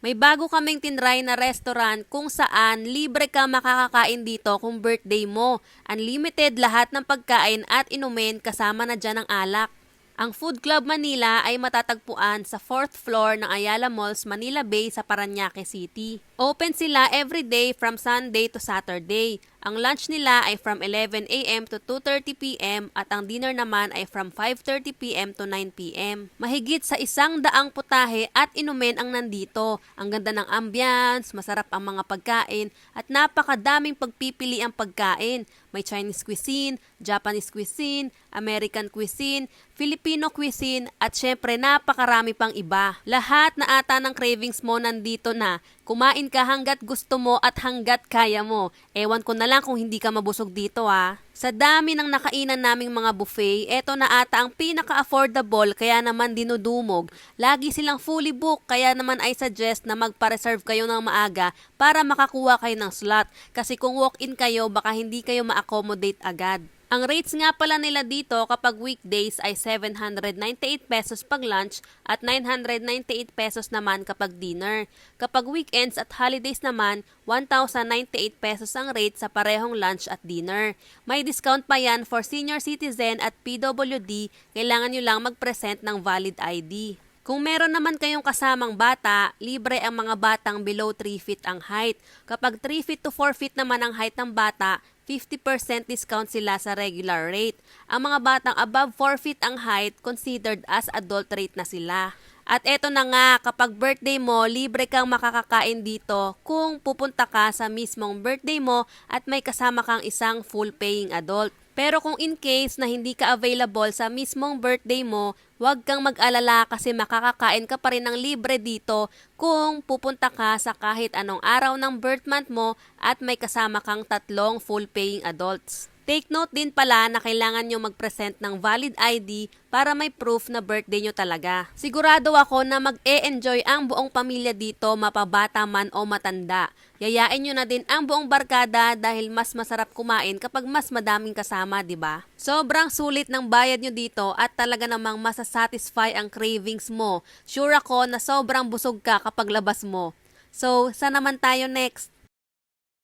May bago kaming tinry na restaurant kung saan libre ka makakakain dito kung birthday mo. Unlimited lahat ng pagkain at inumin kasama na dyan ang alak. Ang Food Club Manila ay matatagpuan sa 4th floor ng Ayala Malls, Manila Bay sa Paranaque City. Open sila every day from Sunday to Saturday. Ang lunch nila ay from 11 a.m. to 2.30 p.m. at ang dinner naman ay from 5.30 p.m. to 9 p.m. Mahigit sa isang daang putahe at inumin ang nandito. Ang ganda ng ambience, masarap ang mga pagkain at napakadaming pagpipili ang pagkain. May Chinese cuisine, Japanese cuisine, American cuisine, Filipino cuisine at syempre napakarami pang iba. Lahat na ata ng cravings mo nandito na. Kumain ka hanggat gusto mo at hanggat kaya mo. Ewan ko na lang kung hindi ka mabusog dito ah. Sa dami ng nakainan naming mga buffet, eto na ata ang pinaka-affordable kaya naman dinudumog. Lagi silang fully booked kaya naman I suggest na magpa-reserve kayo ng maaga para makakuha kayo ng slot. Kasi kung walk-in kayo, baka hindi kayo ma-accommodate agad. Ang rates nga pala nila dito kapag weekdays ay 798 pesos pag lunch at 998 pesos naman kapag dinner. Kapag weekends at holidays naman, 1,098 pesos ang rate sa parehong lunch at dinner. May discount pa yan for senior citizen at PWD, kailangan nyo lang mag-present ng valid ID. Kung meron naman kayong kasamang bata, libre ang mga batang below 3 feet ang height. Kapag 3 feet to 4 feet naman ang height ng bata, 50% discount sila sa regular rate. Ang mga batang above 4 feet ang height, considered as adult rate na sila. At eto na nga, kapag birthday mo, libre kang makakakain dito kung pupunta ka sa mismong birthday mo at may kasama kang isang full paying adult. Pero kung in case na hindi ka available sa mismong birthday mo, huwag kang mag-alala kasi makakakain ka pa rin ng libre dito kung pupunta ka sa kahit anong araw ng birth month mo at may kasama kang tatlong full paying adults. Take note din pala na kailangan nyo mag-present ng valid ID para may proof na birthday nyo talaga. Sigurado ako na mag-e-enjoy ang buong pamilya dito, mapabata man o matanda. Yayain nyo na din ang buong barkada dahil mas masarap kumain kapag mas madaming kasama, di ba? Sobrang sulit ng bayad nyo dito at talaga namang masasatisfy ang cravings mo. Sure ako na sobrang busog ka kapag labas mo. So, saan naman tayo next?